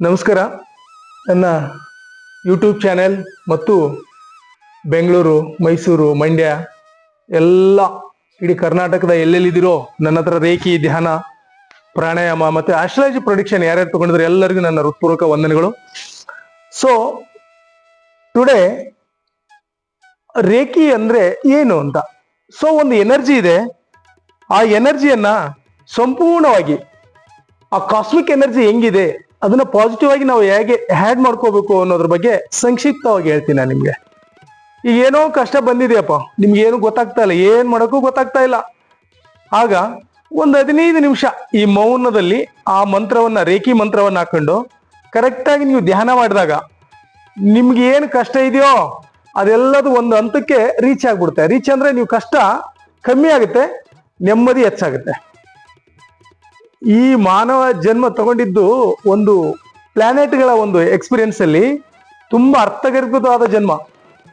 ನಮಸ್ಕಾರ. ನನ್ನ YouTube channel ಮತ್ತು ಬೆಂಗಳೂರು, ಮೈಸೂರು, ಮಂಡ್ಯ, ಎಲ್ಲ ಇಡೀ ಕರ್ನಾಟಕದ ಎಲ್ಲೆಲ್ಲಿದ್ದೀರೋ ನನ್ನ ಹತ್ರ ರೇಖಿ, ಧ್ಯಾನ, ಪ್ರಾಣಾಯಾಮ ಮತ್ತು ಆಸ್ಟ್ರಾಲಜಿ ಪ್ರೊಡಿಕ್ಷನ್ ಯಾರ್ಯಾರು ತಗೊಂಡಿದ್ರು ಎಲ್ಲರಿಗೂ ನನ್ನ ಹೃತ್ಪೂರ್ವಕ ವಂದನೆಗಳು. ಸೊ ಟುಡೇ ರೇಖಿ ಅಂದರೆ ಏನು ಅಂತ? ಸೊ ಒಂದು ಎನರ್ಜಿ ಇದೆ. ಆ ಎನರ್ಜಿಯನ್ನ ಸಂಪೂರ್ಣವಾಗಿ, ಆ ಕಾಸ್ಮಿಕ್ ಎನರ್ಜಿ ಹೆಂಗಿದೆ? ಅದನ್ನ ಪಾಸಿಟಿವ್ ಆಗಿ ನಾವು ಹೇಗೆ ಹ್ಯಾಡ್ ಮಾಡ್ಕೋಬೇಕು ಅನ್ನೋದ್ರ ಬಗ್ಗೆ ಸಂಕ್ಷಿಪ್ತವಾಗಿ ಹೇಳ್ತೀನಿ ನಾನು ನಿಮ್ಗೆ. ಈಗ ಏನೋ ಕಷ್ಟ ಬಂದಿದೆಯಪ್ಪ, ನಿಮ್ಗೆ ಏನು ಗೊತ್ತಾಗ್ತಾ ಇಲ್ಲ, ಏನ್ ಮಾಡೋಕ್ಕೂ ಗೊತ್ತಾಗ್ತಾ ಇಲ್ಲ. ಆಗ ಒಂದು ಹದಿನೈದು ನಿಮಿಷ ಈ ಮೌನದಲ್ಲಿ ಆ ಮಂತ್ರವನ್ನ, ರೇಖಿ ಮಂತ್ರವನ್ನ ಹಾಕೊಂಡು ಕರೆಕ್ಟಾಗಿ ನೀವು ಧ್ಯಾನ ಮಾಡಿದಾಗ ನಿಮ್ಗೆ ಏನು ಕಷ್ಟ ಇದೆಯೋ ಅದೆಲ್ಲದು ಒಂದು ಹಂತಕ್ಕೆ ರೀಚ್ ಆಗ್ಬಿಡುತ್ತೆ. ರೀಚ್ ಅಂದ್ರೆ ನೀವು ಕಷ್ಟ ಕಮ್ಮಿ ಆಗುತ್ತೆ, ನೆಮ್ಮದಿ ಹೆಚ್ಚಾಗುತ್ತೆ. ಈ ಮಾನವ ಜನ್ಮ ತಗೊಂಡಿದ್ದು ಒಂದು ಪ್ಲಾನೆಟ್ಗಳ ಒಂದು ಎಕ್ಸ್ಪೀರಿಯನ್ಸ್ ಅಲ್ಲಿ ತುಂಬಾ ಅರ್ಥಗರ್ಭಿತವಾದ ಜನ್ಮ.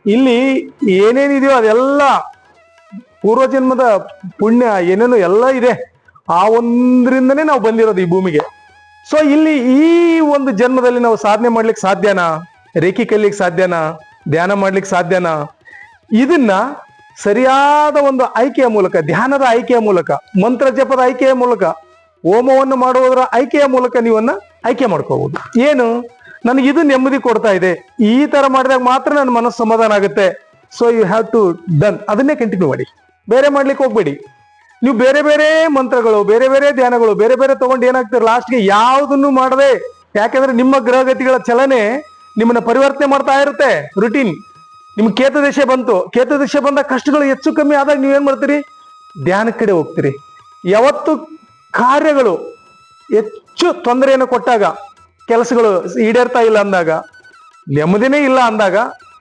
ಇಲ್ಲಿ ಏನೇನಿದೆಯೋ ಅದೆಲ್ಲ ಪೂರ್ವ ಜನ್ಮದ ಪುಣ್ಯ ಏನೇನು ಎಲ್ಲ ಇದೆ. ಆ ಒಂದ್ರಿಂದನೇ ನಾವು ಬಂದಿರೋದು ಈ ಭೂಮಿಗೆ. ಸೊ ಇಲ್ಲಿ ಈ ಒಂದು ಜನ್ಮದಲ್ಲಿ ನಾವು ಸಾಧನೆ ಮಾಡ್ಲಿಕ್ಕೆ ಸಾಧ್ಯನಾ? ರೇಖಿ ಕಲಿಲಿಕ್ಕೆ ಸಾಧ್ಯನಾ? ಧ್ಯಾನ ಮಾಡ್ಲಿಕ್ಕೆ ಸಾಧ್ಯನಾ? ಇದನ್ನ ಸರಿಯಾದ ಒಂದು ಆಯ್ಕೆಯ ಮೂಲಕ, ಧ್ಯಾನದ ಆಯ್ಕೆಯ ಮೂಲಕ, ಮಂತ್ರ ಜಪದ ಆಯ್ಕೆಯ ಮೂಲಕ ಹೋಮವನ್ನು ಮಾಡುವುದರ ಆಯ್ಕೆಯ ಮೂಲಕ ನೀವನ್ನ ಆಯ್ಕೆ ಮಾಡ್ಕೋಬಹುದು ಏನು? ನನಗೆ ಇದು ನೆಮ್ಮದಿ ಕೊಡ್ತಾ ಇದೆ. ಈ ತರ ಮಾಡಿದಾಗ ಮಾತ್ರ ನನ್ನ ಮನಸ್ಸು ಸಮಾಧಾನ ಆಗುತ್ತೆ. So you have to done ಅದನ್ನೇ ಕಂಟಿನ್ಯೂ ಮಾಡಿ. ಬೇರೆ ಮಾಡ್ಲಿಕ್ಕೆ ಹೋಗ್ಬೇಡಿ. ನೀವು ಬೇರೆ ಬೇರೆ ಮಂತ್ರಗಳು, ಬೇರೆ ಬೇರೆ ಧ್ಯಾನಗಳು, ಬೇರೆ ಬೇರೆ ತಗೊಂಡು ಏನಾಗ್ತಾರೆ? ಲಾಸ್ಟ್ಗೆ ಯಾವುದನ್ನು ಮಾಡದೆ, ಯಾಕಂದ್ರೆ ನಿಮ್ಮ ಗ್ರಹಗತಿಗಳ ಚಲನೆ ನಿಮ್ಮನ್ನ ಪರಿವರ್ತನೆ ಮಾಡ್ತಾ ಇರುತ್ತೆ ರುಟೀನ್ ನಿಮ್ಗೆ ಕೇತ ದಶೆ ಬಂತು. ಕೇತ ದಶೆ ಬಂದ ಕಷ್ಟಗಳು ಹೆಚ್ಚು ಕಮ್ಮಿ ಆದಾಗ ನೀವೇನ್ ಮಾಡ್ತೀರಿ? ಧ್ಯಾನ ಕಡೆ ಹೋಗ್ತೀರಿ. ಯಾವತ್ತು ಕಾರ್ಯಗಳು ಹೆಚ್ಚು ತೊಂದರೆಯನ್ನು ಕೊಟ್ಟಾಗ, ಕೆಲಸಗಳು ಈಡೇರ್ತಾ ಇಲ್ಲ ಅಂದಾಗ, ನೆಮ್ಮದಿನೇ ಇಲ್ಲ ಅಂದಾಗ,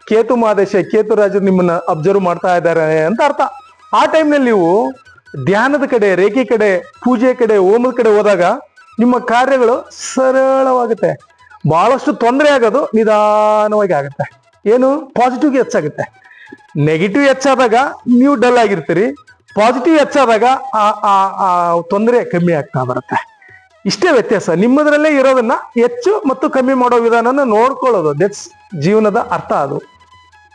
ಕೇತು ಮಹಾದೇಶ ಕೇತು ರಾಜರು ನಿಮ್ಮನ್ನ ಅಬ್ಸರ್ವ್ ಮಾಡ್ತಾ ಇದ್ದಾರೆ ಅಂತ ಅರ್ಥ. ಆ ಟೈಮ್ನಲ್ಲಿ ನೀವು ಧ್ಯಾನದ ಕಡೆ, ರೇಖೆ ಕಡೆ, ಪೂಜೆ ಕಡೆ ಓಮದ ಕಡೆ ಹೋದಾಗ ನಿಮ್ಮ ಕಾರ್ಯಗಳು ಸರಳವಾಗುತ್ತೆ. ಬಹಳಷ್ಟು ತೊಂದರೆ ಆಗೋದು ನಿಧಾನವಾಗಿ ಆಗುತ್ತೆ. ಏನು? ಪಾಸಿಟಿವ್ ಹೆಚ್ಚಾಗುತ್ತೆ. ನೆಗೆಟಿವ್ ಹೆಚ್ಚಾದಾಗ ನೀವು ಡಲ್ ಆಗಿರ್ತೀರಿ. ಪಾಸಿಟಿವ್ ಹೆಚ್ಚಾದಾಗ ಆ ತೊಂದರೆ ಕಮ್ಮಿ ಆಗ್ತಾ ಬರುತ್ತೆ. ಇಷ್ಟೇ ವ್ಯತ್ಯಾಸ. ನಿಮ್ಮದ್ರಲ್ಲೇ ಇರೋದನ್ನ ಹೆಚ್ಚು ಮತ್ತು ಕಮ್ಮಿ ಮಾಡೋ ವಿಧಾನನ ನೋಡ್ಕೊಳ್ಳೋದು. ದಟ್ಸ್ ಜೀವನದ ಅರ್ಥ ಅದು.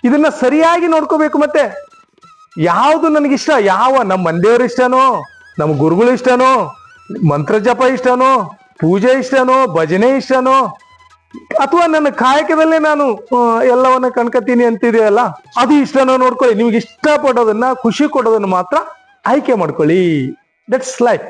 ಇದನ್ನ ಸರಿಯಾಗಿ ನೋಡ್ಕೋಬೇಕು ಮತ್ತೆ ಯಾವುದು ನನಗಿಷ್ಟ ಯಾವ? ನಮ್ಮ ಇಷ್ಟನೋ? ನಮ್ಮ ಗುರುಗಳು ಇಷ್ಟನೋ? ಮಂತ್ರ ಜಪ ಇಷ್ಟನೋ? ಪೂಜೆ ಇಷ್ಟನೋ? ಭಜನೆ ಇಷ್ಟನೋ? ಅಥವಾ ನನ್ನ ಕಾಯಕದಲ್ಲೇ ನಾನು ಎಲ್ಲವನ್ನ ಕಣ್ಕತೀನಿ ಅಂತಿದೆಯಲ್ಲ, ಅದು ಇಷ್ಟನ ನೋಡ್ಕೊಳ್ಳಿ. ನಿಮ್ಗೆ ಇಷ್ಟಪಡೋದನ್ನ, ಖುಷಿ ಕೊಡೋದನ್ನ ಮಾತ್ರ ಆಯ್ಕೆ ಮಾಡ್ಕೊಳ್ಳಿ. That's life